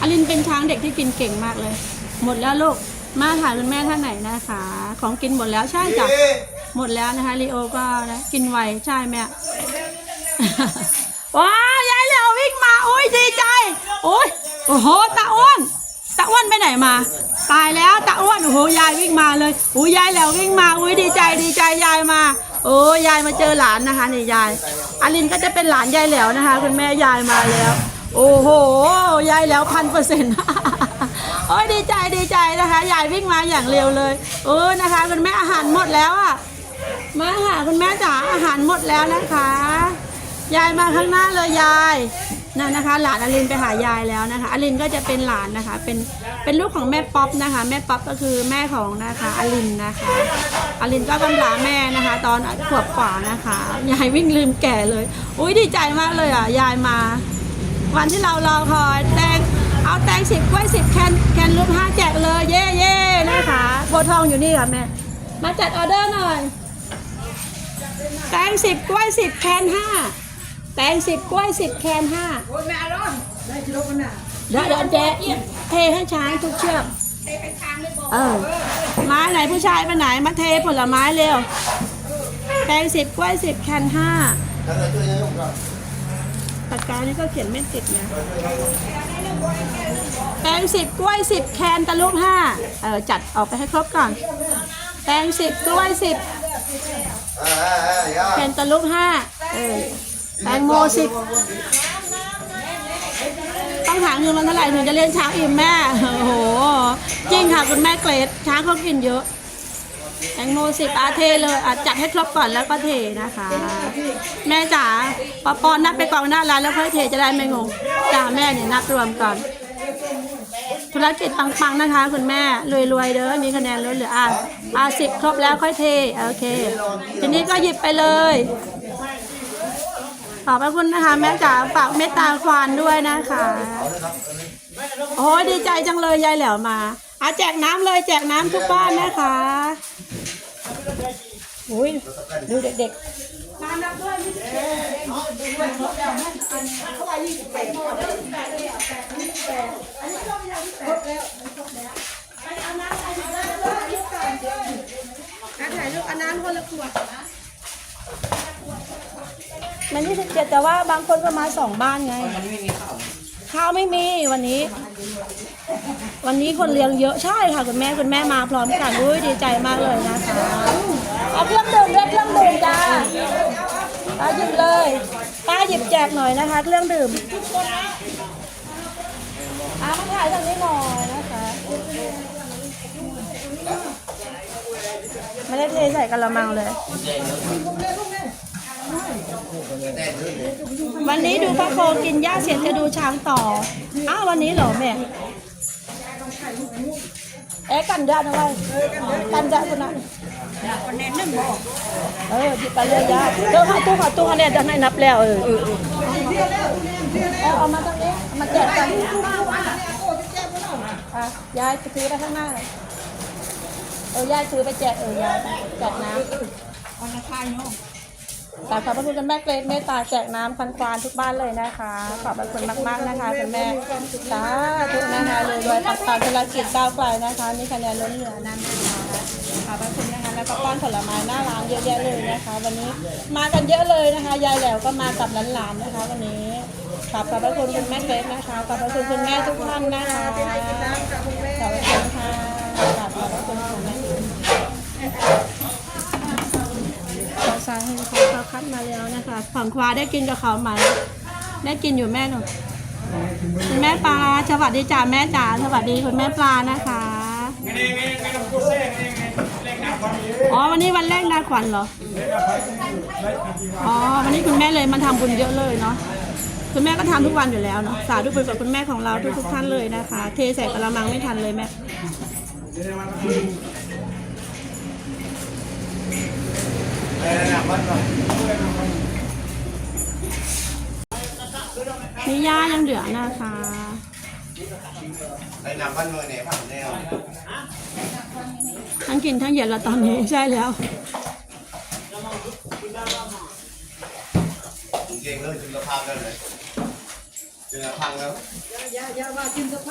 อลินเป็นช้างเด็กที่กินเก่งมากเลย หมดแล้วลูก มาถายคุณแม่ท่านไหนนะคะ ของกินหมดแล้วใช่จ้ะ หมดแล้วนะคะลีโอก็นะกินไวใช่ไหมอะว้าวยายเหลียววิ่งมาโอ้ยดีใจ โอ้ยโอ้โหตาอ้วนตาอ้วนไปไหนมา ตายแล้วตาอ้วนโอ้โหยายวิ่งมาเลยโอ้ยยายเหลียววิ่งมาอุ้ยดีใจดีใจยายมา โอ้ยายมาเจอหลานนะคะนี่ยายอลินก็จะเป็นหลานยายเหลียวนะคะ คุณแม่ยายมาแล้ว โอ้โหยายแล้วพันเปอร์เซ็นต์โอ้ยดีใจดีใจนะคะยายวิ่งมาอย่างเร็วเลยเออนะคะ คุณแม่อาหารหมดแล้วอะมาหาคุณแม่จ๋าอาหารหมดแล้วนะคะ ยายมาข้างหน้าเลยยายนั่นนะคะ หลานอลินไปหายายแล้วนะคะอลินก็จะเป็นหลานนะคะ เป็นเป็นลูกของแม่ป๊อปนะคะ แม่ป๊อปก็คือแม่ของนะคะอลินนะคะ อลินก็กำลาแม่นะคะ ตอนขวบกว่านะคะ ยายวิ่งลืมแก่เลย อุ้ยดีใจมากเลยอะ ยายมา วันที่เรารอคอยแตงเอาแตงสิบกล้วยสิบแคนแคนรูปห้าแจกเลย เย่เย่นะคะโบวทองอยู่นี่ค่ะแม่ มาจัดออเดอร์หน่อย แตงสิบกล้วยสิบแคนห้าแตงสิบกล้วยสิบแคนห้าเดี๋ยวเดี๋ยวเจ๊เทให้ช้างทุกเชือก เออไม้ไหนผู้ชายไปไหนมาเทผลไม้เร็วแตงสิบกล้วยสิบแคนห้าปากกานี่ก็เขียนไม่ติดนะแตงสิบกล้วยสิบแคนตะลุกห้าเออจัดออกไปให้ครบก่อนแตงสิบกล้วยสิบแคนตาลูปห้าเออแตงโมสิบต้อง หาเงินมันเท่าไหร่ถึงจะเลี้ยงช้างอิ่มแม่ โอ้โห จริงค่ะคุณแม่เกรด ช้างเขากินเยอะแตงโมสิบอาเทเลยอาจัดให้ครบก่อนแล้วก็เทนะคะ แม่จ๋าปอปอนนับไปกองหน้าร้านแล้วค่อยเทจะได้ไม่งงจ้าแม่เนี่ยนับรวมก่อน ธุรกิจปังๆนะคะ คุณแม่รวยๆเด้อมีคะแนนลดเหลืออะอะสิบครบแล้วค่อยเทโอเค ทีนี้ก็หยิบไปเลย ขอบพระคุณนะคะแม่จ๋าฝากเมตตาควานด้วยนะคะโอ้ยดีใจจังเลยยายแหลวมาอาแจกน้ำเลยแจกน้ำทุกบ้านนะคะอุ้ยดูเด็กๆน้ำรับด้วยถ่ายรูปอันน้ำคนละขวด มันที่สิบเจ็ดแต่ว่าบางคนก็มาสองบ้านไงข้าวไม่มีวันนี้ วันนี้คนเลี้ยงเยอะใช่ค่ะคุณแม่คุณแม่มาพร้อมกันอุ้ยดีใจมากเลยนะคะเอาเครื่องดื่มด้วยเครื่องดื่มจ้าป้าหยิบเลยป้าหยิบแจกหน่อยนะคะ เครื่องดื่มอามาถ่ายทางนี้หน่อยนะคะไม่ได้เทใส่กระมังเลย วันนี้ดูพระโคกินหญ้าเสร็จจะดูช้างต่อ อ้าววันนี้เหรอแม่เอ๊ะกันยานะไว้กันยาคนนั้นเออที่ไปเรียยาเออค่ะตู้ค่ะตู้คะแนนจะให้นับแล้วเออเออเออเอาเอามาตรงนี้เอามาแจกกันะยายถือไปข้างหน้าเออยายถือไปแจกเออยายแจกน้ำวันละค่ายเนาะ กราขอบพระคุณคุณแม่เกรดเมตตาแจกน้ำคันควานทุกบ้านเลยนะคะ ขอบพระคุณมากๆนะคะคุณแม่สาธุนะคะรวยๆปังๆธุรกิจก้าวไกลนะคะมีคะแนนล้นเหลือนั่นนะคะขอบพระคุณนะคะแล้วก็ป้อนผลไม้หน้าร้านเยอะแยะเลยนะคะ วันนี้มากันเยอะเลยนะคะยายแหลวก็มากับหลานๆนะคะ วันนี้ขอบพระคุณคุณแม่เกรดนะคะขอบพระคุณคุณแม่ทุกท่านนะคะขอบคุณค่ะขอบพระคุณคุณแม่ ขอสายให้เขาเขาคัดมาแล้วนะคะ ฝั่งควาได้กินกับเขาไหมได้กินอยู่แม่หนูคุณแม่ปลาสวัสดีจ้าแม่จ๋าสวัสดีคุณแม่ปลานะคะอ๋อวันนี้วันแรกนาขวัญเหรออ๋อวันนี้คุณแม่เลยมาทำบุญเยอะเลยเนาะคุณแม่ก็ทำทุกวันอยู่แล้วเนาะสาธุบุญกับคุณแม่ของเราทุกทุกท่านเลยนะคะ เทใส่กระมังไม่ทันเลยแม่ มีย่ายังเหลือนะคะไอ้น้ำบ้านเมืองเนี่ยผักแนวทั้งกินทั้งเหยียดละตอนนี้ใช่แล้วจริงๆเลยคุณภาพนั่นเลยเจอพังแล้ว